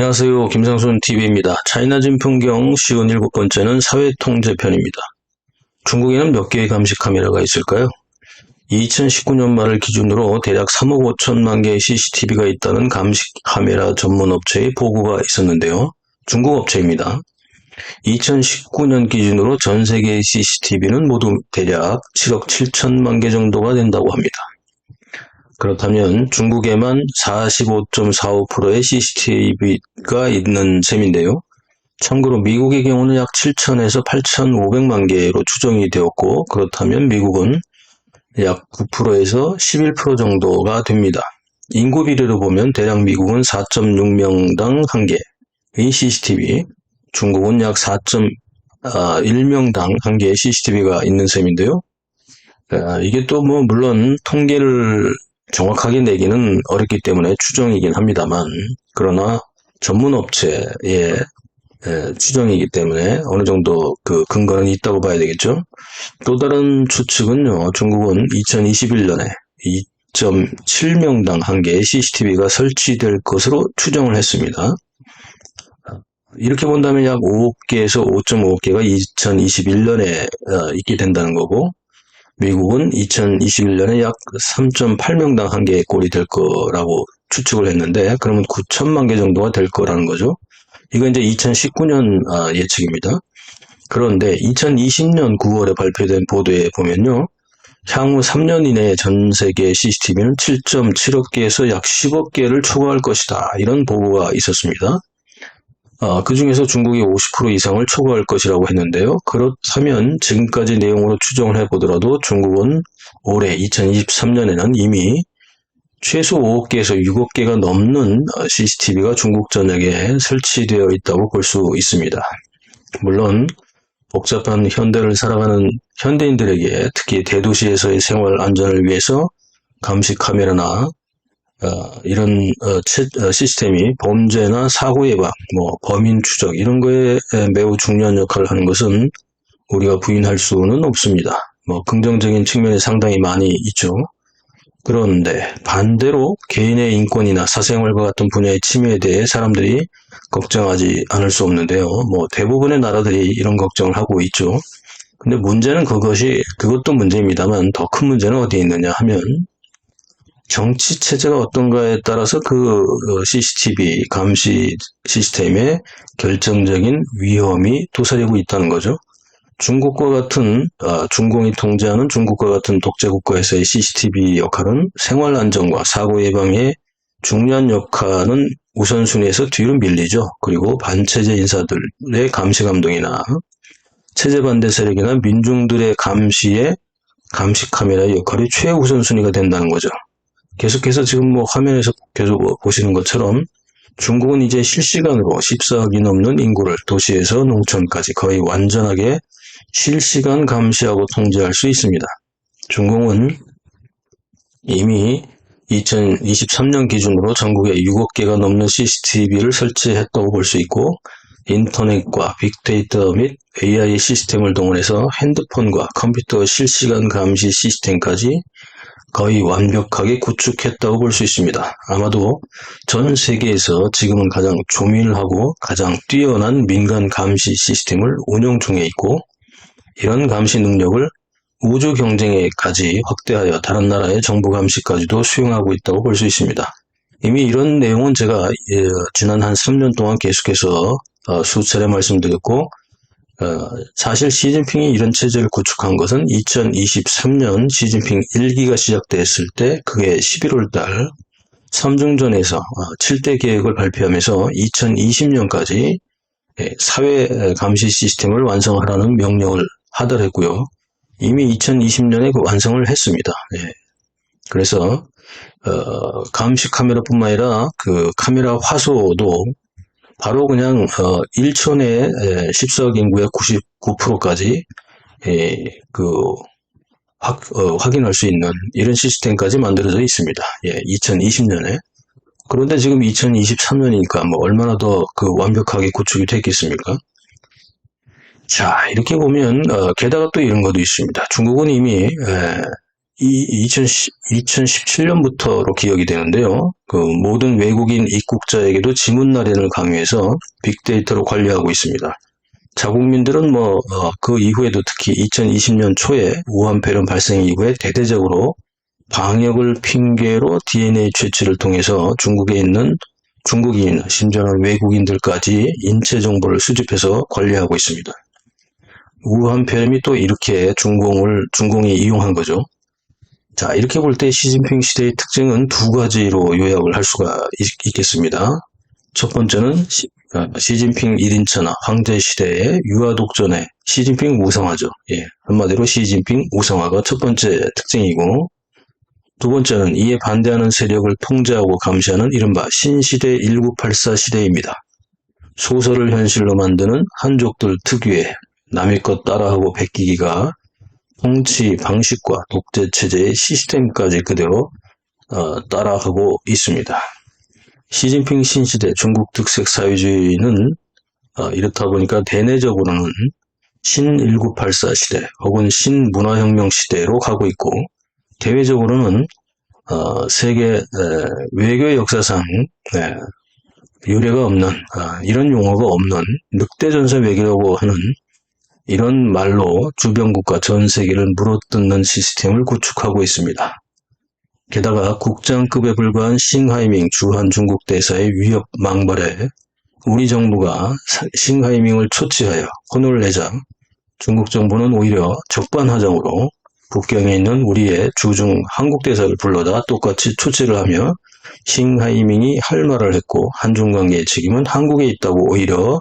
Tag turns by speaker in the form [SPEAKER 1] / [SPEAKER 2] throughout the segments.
[SPEAKER 1] 안녕하세요. 김상순 TV입니다. 차이나 진 풍경 쉬운 일곱 번째는 사회통제편입니다. 중국에는 몇 개의 감시 카메라가 있을까요? 2019년 말을 기준으로 대략 3억 5천만 개의 CCTV가 있다는 감시 카메라 전문 업체의 보고가 있었는데요. 중국 업체입니다. 2019년 기준으로 전 세계의 CCTV는 모두 대략 7억 7천만 개 정도가 된다고 합니다. 그렇다면 중국에만 45.45%의 CCTV가 있는 셈인데요. 참고로 미국의 경우는 약 7천에서 8,500만 개로 추정이 되었고 그렇다면 미국은 약 9%에서 11% 정도가 됩니다. 인구 비례로 보면 대략 미국은 4.6명당 1개의 CCTV, 중국은 약 4.1명당 1개의 CCTV가 있는 셈인데요. 아, 이게 또 뭐 물론 통계를 정확하게 내기는 어렵기 때문에 추정이긴 합니다만 그러나 전문 업체의 추정이기 때문에 어느 정도 그 근거는 있다고 봐야 되겠죠. 또 다른 추측은요. 중국은 2021년에 2.7명당 한 개의 CCTV가 설치될 것으로 추정을 했습니다. 이렇게 본다면 약 5억 개에서 5.5억 개가 2021년에 어, 있게 된다는 거고 미국은 2021년에 약 3.8명당 한 개의 꼴이 될 거라고 추측을 했는데 그러면 9천만 개 정도가 될 거라는 거죠. 이건 이제 2019년 아, 예측입니다. 그런데 2020년 9월에 발표된 보도에 보면요. 향후 3년 이내에 전 세계 CCTV는 7.7억 개에서 약 10억 개를 초과할 것이다. 이런 보고가 있었습니다. 어, 그 중에서 중국이 50% 이상을 초과할 것이라고 했는데요. 그렇다면 지금까지 내용으로 추정을 해보더라도 중국은 올해 2023년에는 이미 최소 5억 개에서 6억 개가 넘는 CCTV가 중국 전역에 설치되어 있다고 볼 수 있습니다. 물론 복잡한 현대를 살아가는 현대인들에게 특히 대도시에서의 생활 안전을 위해서 감시 카메라나 어, 이런 어, 체, 어, 시스템이 범죄나 사고 예방, 뭐 범인 추적 이런 거에 매우 중요한 역할을 하는 것은 우리가 부인할 수는 없습니다. 뭐 긍정적인 측면이 상당히 많이 있죠. 그런데 반대로 개인의 인권이나 사생활과 같은 분야의 침해에 대해 사람들이 걱정하지 않을 수 없는데요. 뭐 대부분의 나라들이 이런 걱정을 하고 있죠. 근데 문제는 그것이 그것도 문제입니다만 더 큰 문제는 어디에 있느냐 하면 정치 체제가 어떤가에 따라서 그 CCTV 어, 감시 시스템에 결정적인 위험이 도사리고 있다는 거죠. 중국과 같은 어, 중공이 통제하는 중국과 같은 독재 국가에서의 CCTV 역할은 생활 안전과 사고 예방에 중요한 역할은 우선순위에서 뒤로 밀리죠. 그리고 반체제 인사들의 감시 감독이나 체제 반대 세력이나 민중들의 감시에 감시 카메라의 역할이 최우선순위가 된다는 거죠. 계속해서 지금 뭐 화면에서 계속 보시는 것처럼 중국은 이제 실시간으로 14억이 넘는 인구를 도시에서 농촌까지 거의 완전하게 실시간 감시하고 통제할 수 있습니다. 중국은 이미 2023년 기준으로 전국에 6억 개가 넘는 CCTV를 설치했다고 볼 수 있고 인터넷과 빅데이터 및 AI 시스템을 동원해서 핸드폰과 컴퓨터 실시간 감시 시스템까지 거의 완벽하게 구축했다고 볼 수 있습니다. 아마도 전 세계에서 지금은 가장 조밀하고 가장 뛰어난 민간 감시 시스템을 운영 중에 있고 이런 감시 능력을 우주 경쟁에까지 확대하여 다른 나라의 정부 감시까지도 수용하고 있다고 볼 수 있습니다. 이미 이런 내용은 제가 예, 지난 한 3년 동안 계속해서 어, 수차례 말씀드렸고 어, 사실 시진핑이 이런 체제를 구축한 것은 2023년 시진핑 1기가 시작됐을 때 그게 11월 달 삼중전에서 7대 어, 계획을 발표하면서 2020년까지 예, 사회 감시 시스템을 완성하라는 명령을 하더랬고요. 이미 2020년에 그 완성을 했습니다. 예. 그래서 어, 감시 카메라뿐만 아니라 그 카메라 화소도 바로 그냥 어, 1초 내 14억 인구의 99%까지 예, 그 확, 어, 확인할 수 있는 이런 시스템까지 만들어져 있습니다. 예, 2020년에. 그런데 지금 2023년이니까 뭐 얼마나 더 그 완벽하게 구축이 됐겠습니까? 자, 이렇게 보면 어, 게다가 또 이런 것도 있습니다. 중국은 이미 에, 이 2010, 2017년부터로 기억이 되는데요. 그 모든 외국인 입국자에게도 지문 날인을 강요해서 빅데이터로 관리하고 있습니다. 자국민들은 뭐 그 이후에도 특히 2020년 초에 우한 폐렴 발생 이후에 대대적으로 방역을 핑계로 DNA 채취를 통해서 중국에 있는 중국인, 심지어는 외국인들까지 인체 정보를 수집해서 관리하고 있습니다. 우한 폐렴이 또 이렇게 중공을 중공이 이용한 거죠. 자, 이렇게 볼 때 시진핑 시대의 특징은 두 가지로 요약을 할 수가 있, 겠습니다첫 번째는 시, 아, 시진핑 1인처나 황제 시대의 유아 독전의 시진핑 우상화죠. 예, 한마디로 시진핑 우상화가 첫 번째 특징이고 두 번째는 이에 반대하는 세력을 통제하고 감시하는 이른바 신시대 1984 시대입니다. 소설을 현실로 만드는 한족들 특유의 남의 것 따라하고 베끼기가 통치 방식과 독재 체제의 시스템까지 그대로 어, 따라하고 있습니다. 시진핑 신시대 중국 특색 사회주의는 어, 이렇다 보니까 대내적으로는 신1984 시대 혹은 신문화혁명 시대로 가고 있고 대외적으로는 어, 세계 에, 외교 역사상 에, 유례가 없는 아, 이런 용어가 없는 늑대전사 외교라고 하는 이런 말로 주변국가 전 세계를 물어뜯는 시스템을 구축하고 있습니다. 게다가 국장급에 불과한 싱하이밍 주한 중국 대사의 위협 망발에 우리 정부가 싱하이밍을 초치하여 혼을 내자 중국 정부는 오히려 적반하장으로 북경에 있는 우리의 주중 한국 대사를 불러다 똑같이 초치를 하며 싱하이밍이 할 말을 했고 한중 관계의 책임은 한국에 있다고 오히려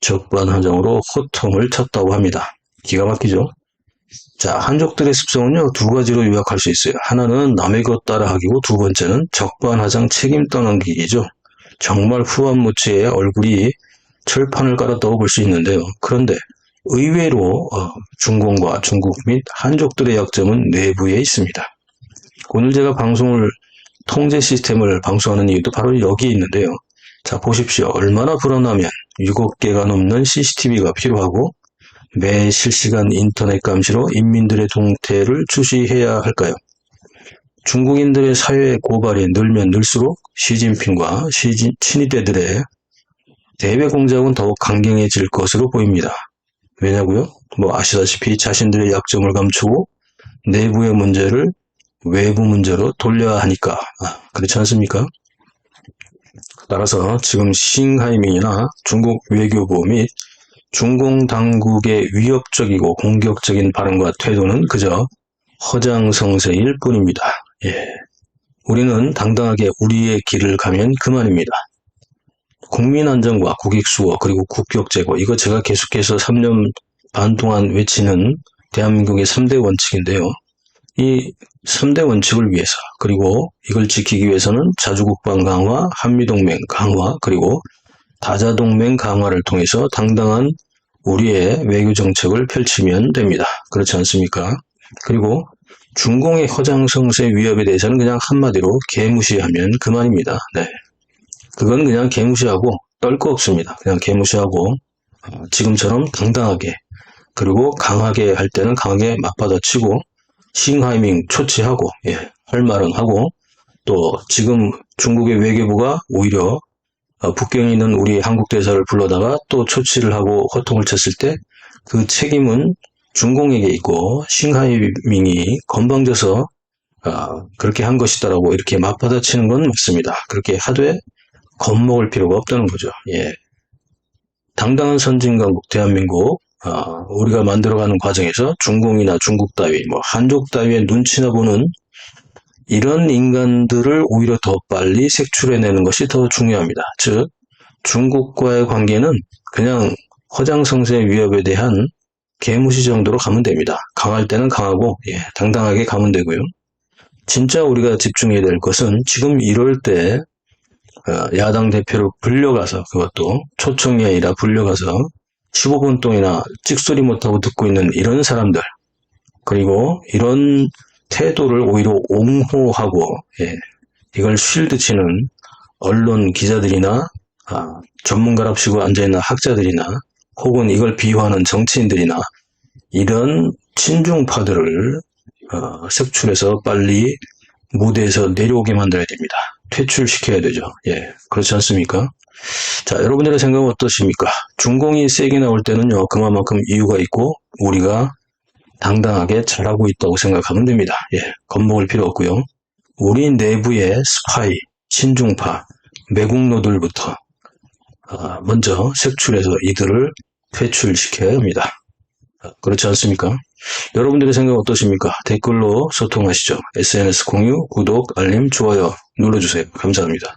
[SPEAKER 1] 적반하장으로 호통을 쳤다고 합니다. 기가 막히죠? 자, 한족들의 습성은요, 두 가지로 요약할 수 있어요. 하나는 남의 것 따라하기고 두 번째는 적반하장 책임 떠넘기기죠. 정말 후한무치의 얼굴이 철판을 깔았다고 볼 수 있는데요. 그런데 의외로 어, 중공과 중국 및 한족들의 약점은 내부에 있습니다. 오늘 제가 방송을 통제 시스템을 방송하는 이유도 바로 여기에 있는데요. 자, 보십시오. 얼마나 불안하면 7개가 넘는 CCTV가 필요하고 매 실시간 인터넷 감시로 인민들의 동태를 주시해야 할까요? 중국인들의 사회 고발이 늘면 늘수록 시진핑과 시진, 친위대들의 대외 공작은 더욱 강경해질 것으로 보입니다. 왜냐고요? 뭐 아시다시피 자신들의 약점을 감추고 내부의 문제를 외부 문제로 돌려야 하니까 아, 그렇지 않습니까? 따라서 지금 싱하이밍이나 중국 외교부 및 중공 당국의 위협적이고 공격적인 발언과 태도는 그저 허장성세일 뿐입니다. 예. 우리는 당당하게 우리의 길을 가면 그만입니다. 국민 안정과 국익 수호 그리고 국격 제고 이거 제가 계속해서 3년 반 동안 외치는 대한민국의 3대 원칙인데요. 이 3대 원칙을 위해서 그리고 이걸 지키기 위해서는 자주국방 강화, 한미동맹 강화 그리고 다자동맹 강화를 통해서 당당한 우리의 외교 정책을 펼치면 됩니다. 그렇지 않습니까? 그리고 중공의 허장성세 위협에 대해서는 그냥 한마디로 개무시하면 그만입니다. 네. 그건 그냥 개무시하고 떨 거 없습니다. 그냥 개무시하고 어, 지금처럼 당당하게 그리고 강하게 할 때는 강하게 맞받아치고 싱하이밍 초치하고 예, 할 말은 하고 또 지금 중국의 외교부가 오히려 어, 북경에 있는 우리 한국 대사를 불러다가 또 초치를 하고 호통을 쳤을 때 그 책임은 중공에게 있고 싱하이밍이 건방져서 어, 그렇게 한 것이다라고 이렇게 맞받아치는 건 맞습니다. 그렇게 하되 겁먹을 필요가 없다는 거죠. 예. 당당한 선진강국 대한민국 어, 우리가 만들어가는 과정에서 중공이나 중국 따위, 뭐 한족 따위의 눈치나 보는 이런 인간들을 오히려 더 빨리 색출해내는 것이 더 중요합니다. 즉, 중국과의 관계는 그냥 허장성세 위협에 대한 개무시 정도로 가면 됩니다. 강할 때는 강하고, 예, 당당하게 가면 되고요. 진짜 우리가 집중해야 될 것은 지금 이럴 때 어, 야당 대표를 불려가서 그것도 초청이 아니라 불려가서 15분 동이나 찍소리 못하고 듣고 있는 이런 사람들 그리고 이런 태도를 오히려 옹호하고 예, 이걸 쉴드 치는 언론 기자들이나 아, 전문가랍시고 앉아있는 학자들이나 혹은 이걸 비호하는 정치인들이나 이런 친중파들을 어, 색출해서 빨리 무대에서 내려오게 만들어야 됩니다. 퇴출시켜야 되죠. 예, 그렇지 않습니까? 자, 여러분들의 생각은 어떠십니까? 중공이 세게 나올 때는요, 그만큼 이유가 있고, 우리가 당당하게 잘하고 있다고 생각하면 됩니다. 예, 겁먹을 필요 없고요. 우리 내부의 스파이, 친중파, 매국노들부터 아, 먼저 색출해서 이들을 퇴출시켜야 합니다. 아, 그렇지 않습니까? 여러분들의 생각 은 어떠십니까? 댓글로 소통하시죠. SNS 공유, 구독, 알림, 좋아요 눌러주세요. 감사합니다.